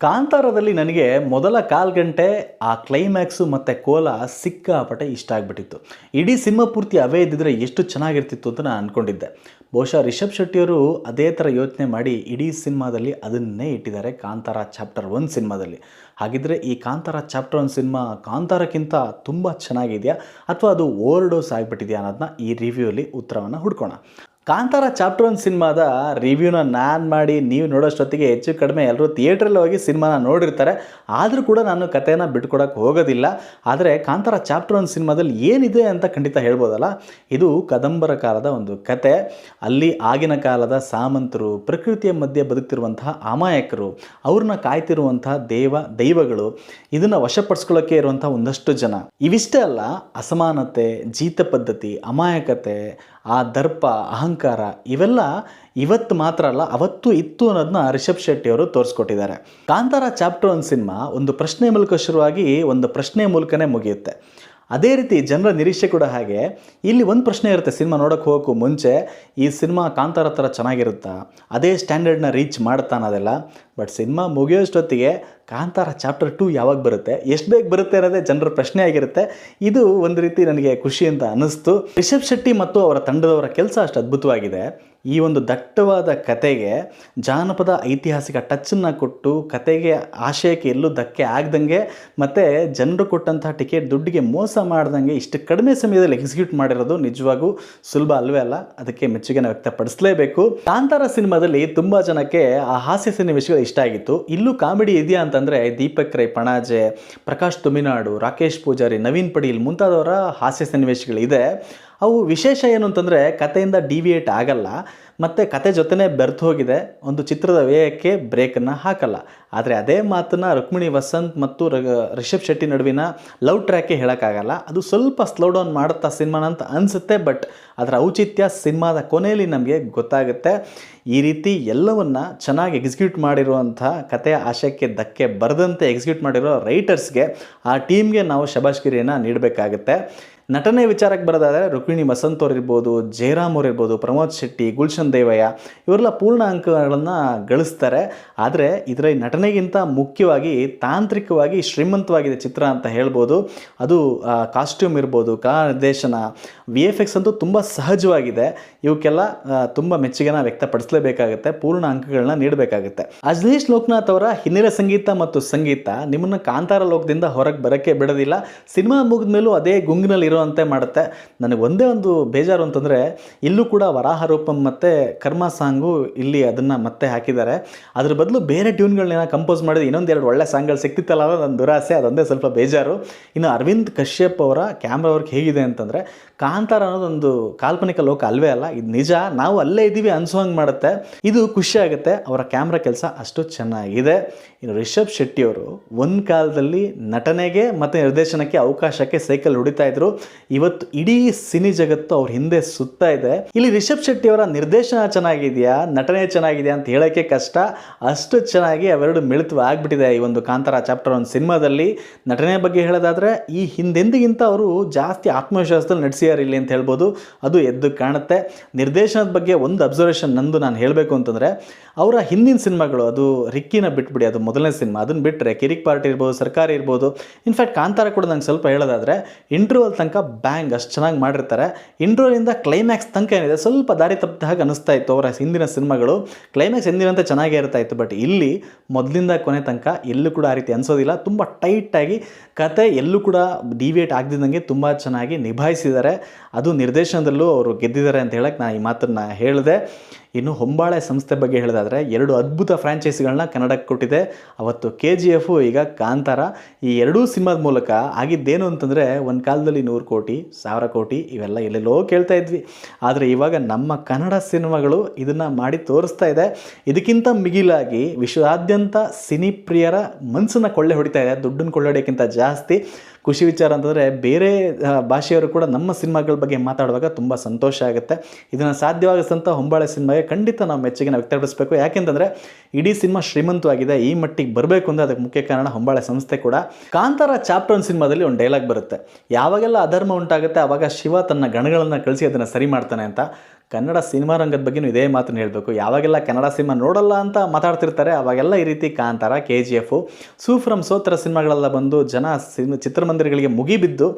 ಕಾಂತಾರದಲ್ಲಿ ನನಗೆ ಮೊದಲ ಕಾಲು ಗಂಟೆ ಆ ಕ್ಲೈಮ್ಯಾಕ್ಸು ಮತ್ತು ಕೋಲ ಸಿಕ್ಕಾಪಟ್ಟೆ ಇಷ್ಟ ಆಗಿಬಿಟ್ಟಿತ್ತು. ಇಡೀ ಸಿನಿಮಾ ಪೂರ್ತಿ ಅವೇ ಇದ್ದಿದ್ರೆ ಎಷ್ಟು ಚೆನ್ನಾಗಿರ್ತಿತ್ತು ಅಂತ ನಾನು ಅಂದ್ಕೊಂಡಿದ್ದೆ ಬಹುಶಃ ರಿಷಬ್ ಶೆಟ್ಟಿಯವರು ಅದೇ ಥರ ಯೋಚನೆ ಮಾಡಿ ಇಡೀ ಸಿನಿಮಾದಲ್ಲಿ ಅದನ್ನೇ ಇಟ್ಟಿದ್ದಾರೆ ಕಾಂತಾರ ಚಾಪ್ಟರ್ ಒನ್ ಸಿನಿಮಾದಲ್ಲಿ. ಹಾಗಿದ್ರೆ ಈ ಕಾಂತಾರ ಚಾಪ್ಟರ್ ಒನ್ ಸಿನಿಮಾ ಕಾಂತಾರಕ್ಕಿಂತ ತುಂಬ ಚೆನ್ನಾಗಿದೆಯಾ? ಅಥವಾ ಅದು ಓವರ್ ಡೋಸ್ ಆಗಿಬಿಟ್ಟಿದೆಯಾ ಅನ್ನೋದನ್ನ ಈ ರಿವ್ಯೂಲಿ ಉತ್ತರವನ್ನು ಹುಡ್ಕೋಣ. ಕಾಂತಾರ ಚಾಪ್ಟರ್ ಒನ್ ಸಿನಿಮಾದ ರಿವ್ಯೂನ ನಾನು ಮಾಡಿ ನೀವು ನೋಡೋಷ್ಟೊತ್ತಿಗೆ ಹೆಚ್ಚು ಕಡಿಮೆ ಎಲ್ಲರೂ ಥಿಯೇಟ್ರಲ್ಲಿ ಹೋಗಿ ಸಿನಿಮಾನ ನೋಡಿರ್ತಾರೆ. ಆದರೂ ಕೂಡ ನಾನು ಕಥೆನ ಬಿಟ್ಕೊಡೋಕ್ಕೆ ಹೋಗೋದಿಲ್ಲ. ಆದರೆ ಕಾಂತಾರ ಚಾಪ್ಟರ್ ಒನ್ ಸಿನಿಮಾದಲ್ಲಿ ಏನಿದೆ ಅಂತ ಖಂಡಿತ ಹೇಳ್ಬೋದಲ್ಲ? ಇದು ಕದಂಬರ ಕಾಲದ ಒಂದು ಕತೆ. ಅಲ್ಲಿ ಆಗಿನ ಕಾಲದ ಸಾಮಂತರು ಪ್ರಕೃತಿಯ ಮಧ್ಯೆ ಬದುಕ್ತಿರುವಂತಹ ಅಮಾಯಕರು, ಅವ್ರನ್ನ ಕಾಯ್ತಿರುವಂತಹ ದೇವ ದೈವಗಳು, ಇದನ್ನು ವಶಪಡಿಸ್ಕೊಳ್ಳೋಕೆ ಇರುವಂಥ ಒಂದಷ್ಟು ಜನ. ಇವಿಷ್ಟೇ ಅಲ್ಲ, ಅಸಮಾನತೆ, ಜೀತ ಪದ್ಧತಿ, ಅಮಾಯಕತೆ, ಆ ದರ್ಪ, ಅಹಂಕಾರ ಇವೆಲ್ಲ ಇವತ್ತು ಮಾತ್ರ ಅಲ್ಲ, ಅವತ್ತು ಇತ್ತು ಅನ್ನೋದನ್ನ ರಿಷಬ್ ಶೆಟ್ಟಿ ಅವರು ತೋರಿಸ್ಕೊಟ್ಟಿದ್ದಾರೆ. ಕಾಂತಾರ ಚಾಪ್ಟರ್ ಒಂದು ಸಿನಿಮಾ ಒಂದು ಪ್ರಶ್ನೆ ಮೂಲಕ ಶುರುವಾಗಿ ಒಂದು ಪ್ರಶ್ನೆ ಮೂಲಕನೇ ಮುಗಿಯುತ್ತೆ. ಅದೇ ರೀತಿ ಜನರ ನಿರೀಕ್ಷೆ ಕೂಡ ಹಾಗೆ. ಇಲ್ಲಿ ಒಂದು ಪ್ರಶ್ನೆ ಇರುತ್ತೆ ಸಿನಿಮಾ ನೋಡೋಕ್ಕೆ ಹೋಗೋಕ್ಕೂ ಮುಂಚೆ, ಈ ಸಿನಿಮಾ ಕಾಂತಾರ ಥರ ಚೆನ್ನಾಗಿರುತ್ತಾ? ಅದೇ ಸ್ಟ್ಯಾಂಡರ್ಡ್ನ ರೀಚ್ ಮಾಡ್ತಾ ಅನ್ನೋದೆಲ್ಲ. ಬಟ್ ಸಿನಿಮಾ ಮುಗಿಯೋಷ್ಟೊತ್ತಿಗೆ ಕಾಂತಾರ ಚಾಪ್ಟರ್ ಟು ಯಾವಾಗ ಬರುತ್ತೆ? ಎಷ್ಟು ಬೇಗ ಬರುತ್ತೆ ಅನ್ನೋದೇ ಜನರ ಪ್ರಶ್ನೆ ಆಗಿರುತ್ತೆ. ಇದು ಒಂದು ರೀತಿ ನನಗೆ ಖುಷಿ ಅಂತ ಅನ್ನಿಸ್ತು. ರಿಷಬ್ ಶೆಟ್ಟಿ ಮತ್ತು ಅವರ ತಂಡದವರ ಕೆಲಸ ಅಷ್ಟು ಅದ್ಭುತವಾಗಿದೆ. ಈ ಒಂದು ದಟ್ಟವಾದ ಕತೆಗೆ ಜಾನಪದ ಐತಿಹಾಸಿಕ ಟಚ್ಚನ್ನು ಕೊಟ್ಟು ಕತೆಗೆ ಆಶಯಕ್ಕೆ ಎಲ್ಲೂ ಧಕ್ಕೆ ಆಗ್ದಂಗೆ ಮತ್ತು ಜನರು ಕೊಟ್ಟಂತಹ ಟಿಕೆಟ್ ದುಡ್ಡಿಗೆ ಮೋಸ ಮಾಡ್ದಂಗೆ ಇಷ್ಟು ಕಡಿಮೆ ಸಮಯದಲ್ಲಿ ಎಕ್ಸಿಕ್ಯೂಟ್ ಮಾಡಿರೋದು ನಿಜವಾಗೂ ಸುಲಭ ಅಲ್ವೇ ಅಲ್ಲ? ಅದಕ್ಕೆ ಮೆಚ್ಚುಗೆನ ವ್ಯಕ್ತಪಡಿಸಲೇಬೇಕು. ಕಾಂತಾರ ಸಿನಿಮಾದಲ್ಲಿ ತುಂಬ ಜನಕ್ಕೆ ಆ ಹಾಸ್ಯ ಸನ್ನಿವೇಶಗಳು ಇಷ್ಟ ಆಗಿತ್ತು. ಇಲ್ಲೂ ಕಾಮಿಡಿ ಇದೆಯಾ ಅಂತಂದರೆ ದೀಪಕ್ ರೈ, ಪಣಾಜೆ, ಪ್ರಕಾಶ್ ತುಮಿನಾಡು, ರಾಕೇಶ್ ಪೂಜಾರಿ, ನವೀನ್ ಪಡೀಲ್ ಮುಂತಾದವರ ಹಾಸ್ಯ ಸನ್ನಿವೇಶಗಳಿದೆ ಅವು ವಿಶೇಷ ಏನು ಅಂತಂದರೆ ಕಥೆಯಿಂದ ಡಿವಿಯೇಟ್ ಆಗಲ್ಲ, ಮತ್ತು ಕತೆ ಜೊತೆನೇ ಬೆರ್ತು ಹೋಗಿದೆ, ಒಂದು ಚಿತ್ರದ ವ್ಯಯಕ್ಕೆ ಬ್ರೇಕನ್ನು ಹಾಕಲ್ಲ. ಆದರೆ ಅದೇ ಮಾತನ್ನು ರುಕ್ಮಿಣಿ ವಸಂತ್ ಮತ್ತು ರಿಷಬ್ ಶೆಟ್ಟಿ ನಡುವಿನ ಲವ್ ಟ್ರ್ಯಾಕ್ಗೆ ಹೇಳೋಕ್ಕಾಗಲ್ಲ. ಅದು ಸ್ವಲ್ಪ ಸ್ಲೋ ಡೌನ್ ಮಾಡುತ್ತಾ ಸಿನಿಮಾನ ಅಂತ ಅನಿಸುತ್ತೆ ಬಟ್ ಅದರ ಔಚಿತ್ಯ ಸಿನಿಮಾದ ಕೊನೆಯಲ್ಲಿ ನಮಗೆ ಗೊತ್ತಾಗುತ್ತೆ. ಈ ರೀತಿ ಎಲ್ಲವನ್ನು ಚೆನ್ನಾಗಿ ಎಕ್ಸಿಕ್ಯೂಟ್ ಮಾಡಿರುವಂಥ ಕಥೆಯ ಆಶಯಕ್ಕೆ ಧಕ್ಕೆ ಬರದಂತೆ ಎಕ್ಸಿಕ್ಯೂಟ್ ಮಾಡಿರೋ ರೈಟರ್ಸ್ಗೆ ಆ ಟೀಮ್ಗೆ ನಾವು ಶಬಾಷ್ಗಿರಿಯನ್ನು ನೀಡಬೇಕಾಗುತ್ತೆ. ನಟನೆ ವಿಚಾರಕ್ಕೆ ಬರೋದಾದರೆ ರುಕ್ಮಿಣಿ ವಸಂತ್ ಅವ್ರು ಇರ್ಬೋದು ಜಯರಾಮ್ ಇರ್ಬೋದು ಪ್ರಮೋದ್ ಶೆಟ್ಟಿ, ಗುಲ್ಶನ್ ದೇವಯ್ಯ, ಇವರೆಲ್ಲ ಪೂರ್ಣ ಅಂಕಗಳನ್ನು ಗಳಿಸ್ತಾರೆ. ಆದರೆ ಇದರ ನಟನೆಗಿಂತ ಮುಖ್ಯವಾಗಿ, ತಾಂತ್ರಿಕವಾಗಿ ಶ್ರೀಮಂತವಾಗಿದೆ ಚಿತ್ರ ಅಂತ ಹೇಳ್ಬೋದು. ಅದು ಕಾಸ್ಟ್ಯೂಮ್ ಇರ್ಬೋದು ಕಲಾ ನಿರ್ದೇಶನ ವಿ ಎಫ್ ಎಕ್ಸ್ ಅಂತೂ ತುಂಬ ಸಹಜವಾಗಿದೆ. ಇವಕ್ಕೆಲ್ಲ ತುಂಬ ಮೆಚ್ಚುಗೆನ ವ್ಯಕ್ತಪಡಿಸಲೇಬೇಕಾಗುತ್ತೆ ಪೂರ್ಣ ಅಂಕಗಳನ್ನ ನೀಡಬೇಕಾಗುತ್ತೆ. ಅಜ್ನೀಶ್ ಲೋಕನಾಥ್ ಅವರ ಹಿನ್ನೆಲೆ ಸಂಗೀತ ಮತ್ತು ಸಂಗೀತ ನಿಮ್ಮನ್ನು ಕಾಂತಾರ ಲೋಕದಿಂದ ಹೊರಗೆ ಬರೋಕ್ಕೆ ಬಿಡೋದಿಲ್ಲ. ಸಿನಿಮಾ ಮುಗಿದ ಮೇಲೂ ಅದೇ ಗುಂಗಿನಲ್ಲಿ ಇರುವಂತೆ ಮಾಡುತ್ತೆ. ನನಗೆ ಒಂದೇ ಒಂದು ಬೇಜಾರು ಅಂತಂದರೆ, ಇಲ್ಲೂ ಕೂಡ ವರಾಹ ರೂಪಂ ಮತ್ತು ಕರ್ಮ ಸಾಂಗು ಇಲ್ಲಿ ಅದನ್ನು ಮತ್ತೆ ಹಾಕಿದ್ದಾರೆ. ಅದ್ರ ಬದಲು ಬೇರೆ ಟ್ಯೂನ್ಗಳನ್ನ ಕಂಪೋಸ್ ಮಾಡಿದ್ರೆ ಇನ್ನೊಂದು ಎರಡು ಒಳ್ಳೆ ಸಾಂಗ್ಗಳು ಸಿಕ್ತಿತ್ತಲ್ಲ ಅನ್ನೋದು ನನ್ನ ದುರಾಸೆ, ಅದೊಂದೇ ಸ್ವಲ್ಪ ಬೇಜಾರು. ಇನ್ನು ಅರವಿಂದ್ ಕಶ್ಯಪ್ ಅವರ ಕ್ಯಾಮ್ರಾ ವರ್ಕ್ ಹೇಗಿದೆ ಅಂತಂದರೆ, ಕಾಂತಾರ ಅನ್ನೋದೊಂದು ಕಾಲ್ಪನಿಕ ಲೋಕ ಅಲ್ವೇ ಅಲ್ಲ, ಇದು ನಿಜ. ನಾವು ಅಲ್ಲೇ ಇದ್ದೀವಿ ಅನ್ಸೋಂಗೆ ಮಾಡುತ್ತೆ. ಇದು ಖುಷಿ ಆಗುತ್ತೆ, ಅವರ ಕ್ಯಾಮ್ರಾ ಕೆಲಸ ಅಷ್ಟು ಚೆನ್ನಾಗಿದೆ. ಇನ್ನು ರಿಷಬ್ ಶೆಟ್ಟಿಯವರು ಒಂದು ಕಾಲದಲ್ಲಿ ನಟನೆಗೆ ಮತ್ತು ನಿರ್ದೇಶನಕ್ಕೆ ಅವಕಾಶಕ್ಕೆ ಸೈಕಲ್ ಹೊಡಿತಾ ಇದ್ರು. ಇವತ್ತು ಇಡೀ ಸಿನಿ ಜಗತ್ತು ಅವ್ರ ಹಿಂದೆ ಸುತ್ತ ಇದೆ. ಇಲ್ಲಿ ರಿಷಬ್ ಶೆಟ್ಟಿ ಅವರ ನಿರ್ದೇಶನ ಚೆನ್ನಾಗಿದೆಯಾ? ನಟನೆ ಚೆನ್ನಾಗಿದೆಯಾ ಅಂತ ಹೇಳೋಕ್ಕೆ ಕಷ್ಟ. ಅಷ್ಟು ಚೆನ್ನಾಗಿ ಅವೆರಡು ಮಿಳಿತವ ಆಗ್ಬಿಟ್ಟಿದೆ ಈ ಒಂದು ಕಾಂತಾರ ಚಾಪ್ಟರ್ ಒಂದು ಸಿನಿಮಾದಲ್ಲಿ. ನಟನೆ ಬಗ್ಗೆ ಹೇಳೋದಾದರೆ, ಈ ಹಿಂದೆಂದಿಗಿಂತ ಅವರು ಜಾಸ್ತಿ ಆತ್ಮವಿಶ್ವಾಸದಲ್ಲಿ ನಡೆಸಿದ್ದಾರೆ ಇಲ್ಲಿ ಅಂತ ಹೇಳ್ಬೋದು. ಅದು ಎದ್ದು ಕಾಣುತ್ತೆ. ನಿರ್ದೇಶನದ ಬಗ್ಗೆ ಒಂದು ಅಬ್ಸರ್ವೇಷನ್ ನಂದು ನಾನು ಹೇಳಬೇಕು ಅಂತಂದರೆ, ಅವರ ಹಿಂದಿನ ಸಿನಿಮಾಗಳು, ಅದು ರಿಕ್ಕಿನ ಬಿಟ್ಬಿಡಿ, ಅದು ಮೊದಲನೇ ಸಿನಿಮಾ ಅದನ್ನು ಬಿಟ್ಟರೆ ಕಿರಿಕ್ ಪಾರ್ಟಿ ಇರ್ಬೋದು, ಸರ್ಕಾರಿ ಇರ್ಬೋದು. ಇನ್ಫ್ಯಾಕ್ಟ್ ಕಾಂತಾರ ಕೂಡ ನಂಗೆ ಸ್ವಲ್ಪ ಹೇಳೋದಾದರೆ ಇಂಟರ್ವಲ್ ತನಕ ಬ್ಯಾಂಗ್ ಅಷ್ಟು ಚೆನ್ನಾಗಿ ಮಾಡಿರ್ತಾರೆ. ಇಂಟ್ರೋಲಿಂದ ಕ್ಲೈಮ್ಯಾಕ್ಸ್ ತನಕ ಏನಿದೆ, ಸ್ವಲ್ಪ ದಾರಿ ತಪ್ಪಿದ ಹಾಗೆ ಅನಿಸ್ತಾ ಇತ್ತು ಅವರ ಹಿಂದಿನ ಸಿನಿಮಾಗಳು. ಕ್ಲೈಮ್ಯಾಕ್ಸ್ ಎಂದಿನಂತೆ ಚೆನ್ನಾಗೇ ಇರ್ತಾ ಇತ್ತು ಬಟ್ ಇಲ್ಲಿ ಮೊದಲಿಂದ ಕೊನೆ ತನಕ ಎಲ್ಲೂ ಕೂಡ ಆ ರೀತಿ ಅನಿಸೋದಿಲ್ಲ. ತುಂಬ ಟೈಟಾಗಿ ಕತೆ ಎಲ್ಲೂ ಕೂಡ ಡಿವಿಯೇಟ್ ಆಗದಿದ್ದಂಗೆ ತುಂಬ ಚೆನ್ನಾಗಿ ನಿಭಾಯಿಸಿದ್ದಾರೆ. ಅದು ನಿರ್ದೇಶನದಲ್ಲೂ ಅವರು ಗೆದ್ದಿದ್ದಾರೆ ಅಂತ ಹೇಳಕ್ಕೆ ನಾನು ಈ ಮಾತನ್ನು ಹೇಳಿದೆ. ಇನ್ನು ಹೊಂಬಾಳೆ ಸಂಸ್ಥೆ ಬಗ್ಗೆ ಹೇಳೋದಾದರೆ ಎರಡು ಅದ್ಭುತ ಫ್ರಾಂಚೈಸಿಗಳನ್ನ ಕನ್ನಡಕ್ಕೆ ಕೊಟ್ಟಿದೆ. ಅವತ್ತು ಕೆ ಜಿ ಎಫು ಈಗ ಕಾಂತಾರ. ಈ ಎರಡೂ ಸಿನಿಮಾದ ಮೂಲಕ ಆಗಿದ್ದೇನು ಅಂತಂದರೆ ಒಂದು ಕಾಲದಲ್ಲಿ ನೂರು ಕೋಟಿ, ಸಾವಿರ ಕೋಟಿ ಇವೆಲ್ಲ ಎಲ್ಲೆಲ್ಲೋ ಕೇಳ್ತಾ ಇದ್ವಿ. ಆದರೆ ಇವಾಗ ನಮ್ಮ ಕನ್ನಡ ಸಿನಿಮಾಗಳು ಇದನ್ನು ಮಾಡಿ ತೋರಿಸ್ತಾ ಇದೆ. ಇದಕ್ಕಿಂತ ಮಿಗಿಲಾಗಿ ವಿಶ್ವದಾದ್ಯಂತ ಸಿನಿ ಪ್ರಿಯರ ಮನಸ್ಸನ್ನು ಕೊಳ್ಳೆ ಹೊಡಿತಾ ಇದೆ. ದುಡ್ಡನ್ನು ಕೊಳ್ಳೆ ಹೊಡೆಯೋಕ್ಕಿಂತ ಜಾಸ್ತಿ ಖುಷಿ ವಿಚಾರ ಅಂತಂದರೆ ಬೇರೆ ಭಾಷೆಯವರು ಕೂಡ ನಮ್ಮ ಸಿನಿಮಾಗಳ ಬಗ್ಗೆ ಮಾತಾಡುವಾಗ ತುಂಬ ಸಂತೋಷ ಆಗುತ್ತೆ. ಇದನ್ನು ಸಾಧ್ಯವಾಗಿಸಿದಂಥ ಹೊಂಬಾಳೆ ಸಿನಿಮಾಗೆ ಖಂಡಿತ ನಾವು ಮೆಚ್ಚುಗೆನ ವ್ಯಕ್ತಪಡಿಸಬೇಕು. ಯಾಕೆಂತಂದರೆ ಇಡೀ ಸಿನಿಮಾ ಶ್ರೀಮಂತವಾಗಿದೆ, ಈ ಮಟ್ಟಿಗೆ ಬರಬೇಕು ಅಂದರೆ ಅದಕ್ಕೆ ಮುಖ್ಯ ಕಾರಣ ಹೊಂಬಾಳೆ ಸಂಸ್ಥೆ ಕೂಡ. ಕಾಂತಾರ ಚಾಪ್ಟರ್ ಒನ್ ಸಿನಿಮಾದಲ್ಲಿ ಒಂದು ಡೈಲಾಗ್ ಬರುತ್ತೆ. ಯಾವಾಗೆಲ್ಲ ಅಧರ್ಮ ಉಂಟಾಗುತ್ತೆ ಆವಾಗ ಶಿವ ತನ್ನ ಗಣಗಳನ್ನು ಕಳಿಸಿ ಅದನ್ನು ಸರಿ ಮಾಡ್ತಾನೆ ಅಂತ. ಕನ್ನಡ ಸಿನಿಮಾ ರಂಗದ ಬಗ್ಗೆನೂ ಇದೇ ಮಾತನ್ನು ಹೇಳಬೇಕು. ಯಾವಾಗೆಲ್ಲ ಕನ್ನಡ ಸಿನಿಮಾ ನೋಡಲ್ಲ ಅಂತ ಮಾತಾಡ್ತಿರ್ತಾರೆ, ಅವಾಗೆಲ್ಲ ಈ ರೀತಿ Kantara K G F Su from ಸೋತ್ರ ಸಿನಿಮಾಗಳೆಲ್ಲ ಬಂದು ಜನ ಸಿನಿಮಾ ಚಿತ್ರಮಂದಿರಗಳಿಗೆ ಮುಗಿಬಿದ್ದು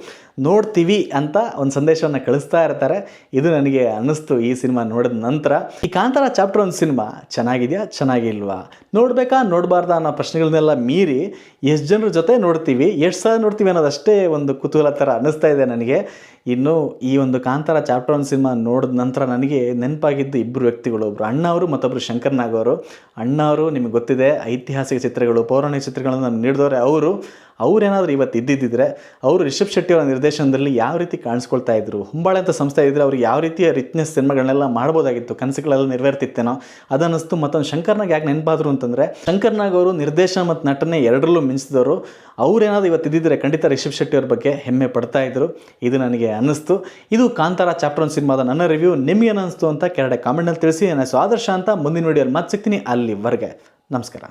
ನೋಡ್ತೀವಿ ಅಂತ ಒಂದು ಸಂದೇಶವನ್ನು ಕಳಿಸ್ತಾ ಇರ್ತಾರೆ. ಇದು ನನಗೆ ಅನ್ನಿಸ್ತು ಈ ಸಿನಿಮಾ ನೋಡಿದ ನಂತರ. ಈ ಕಾಂತಾರ ಚಾಪ್ಟರ್ ಒಂದು ಸಿನಿಮಾ ಚೆನ್ನಾಗಿದೆಯಾ, ಚೆನ್ನಾಗಿಲ್ವಾ? ನೋಡಬೇಕಾ, ನೋಡಬಾರ್ದಾ ಅನ್ನೋ ಪ್ರಶ್ನೆಗಳನ್ನೆಲ್ಲ ಮೀರಿ ಎಷ್ಟು ಜನರ ಜೊತೆ ನೋಡ್ತೀವಿ, ಎಷ್ಟು ಸಲ ನೋಡ್ತೀವಿ ಅನ್ನೋದಷ್ಟೇ ಒಂದು ಕುತೂಹಲ ಥರ ಅನ್ನಿಸ್ತಾ ಇದೆ ನನಗೆ. ಇನ್ನು ಈ ಒಂದು ಕಾಂತಾರ ಚಾಪ್ಟರ್ ಒಂದು ಸಿನಿಮಾ ನೋಡಿದ ನಂತರ ನನಗೆ ನೆನಪಾಗಿದ್ದು ಇಬ್ಬರು ವ್ಯಕ್ತಿಗಳು ಒಬ್ಬರು ಅಣ್ಣ ಅವರು ಮತ್ತೊಬ್ಬರು ಶಂಕರ್ ನಾಗ್ ಅವರು. ಅಣ್ಣ ಅವರು, ನಿಮಗೆ ಗೊತ್ತಿದೆ, ಐತಿಹಾಸಿಕ ಚಿತ್ರಗಳು, ಪೌರಾಣಿಕ ಚಿತ್ರಗಳನ್ನು ನಮ್ಗೆ ನೀಡಿದವರೆ, ಅವರು ಅವರೇನಾದರೂ ಇವತ್ತು ಇದ್ದಿದ್ದರೆ ಅವರು ರಿಷಬ್ ಶೆಟ್ಟಿ ಅವರ ನಿರ್ದೇಶನದಲ್ಲಿ ಯಾವ ರೀತಿ ಕಾಣಿಸ್ಕೊಳ್ತಾ ಇದ್ರು? ಹುಂಬಾಳೆ ಅಂತ ಸಂಸ್ಥೆ ಇದ್ದರೆ ಅವ್ರಿಗೆ ಯಾವ ರೀತಿಯ ರಿಚ್ನೆಸ್ ಸಿನಿಮಾಗಳನ್ನೆಲ್ಲ ಮಾಡ್ಬೋದಾಗಿತ್ತು? ಕನಸುಗಳೆಲ್ಲ ನೆರವೇರ್ತಿತ್ತೇನೋ? ಅದನ್ನಿಸ್ತು ಮತ್ತೊಂದು ಶಂಕರ್ನಾಗ್ ಯಾಕೆ ನೆನಪಾದ್ರು ಅಂತಂದರೆ, ಶಂಕರ್ನಾಗ್ ಅವರು ನಿರ್ದೇಶನ ಮತ್ತು ನಟನೆ ಎರಡರಲ್ಲೂ ಮಿಂಚಿದವರು. ಅವ್ರೇನಾದ್ರು ಇವತ್ತು ಇದ್ದಿದ್ದರೆ ಖಂಡಿತ ರಿಷಬ್ ಶೆಟ್ಟಿ ಅವ್ರ ಬಗ್ಗೆ ಹೆಮ್ಮೆ ಪಡ್ತಾ ಇದ್ರು. ಇದು ನನಗೆ ಅನ್ನಿಸ್ತು. ಇದು ಕಾಂತಾರ ಚಾಪ್ಟರ್ ಒನ್ ಸಿನಿಮಾದ ನನ್ನ ರಿವ್ಯೂ. ನಿಮಗೆ ಅನ್ನಿಸ್ತು ಅಂತ ಕೆರಡೆ ಕಾಮೆಂಟ್ನಲ್ಲಿ ತಿಳಿಸಿ. ನನ್ನ ಸ್ವಾದರ್ಶ ಅಂತ ಮುಂದಿನ ವಿಡಿಯೋಲಿ ಮತ್ತೆ ಸಿಗ್ತೀನಿ ಅಲ್ಲಿವರೆಗೆ. ನಮಸ್ಕಾರ.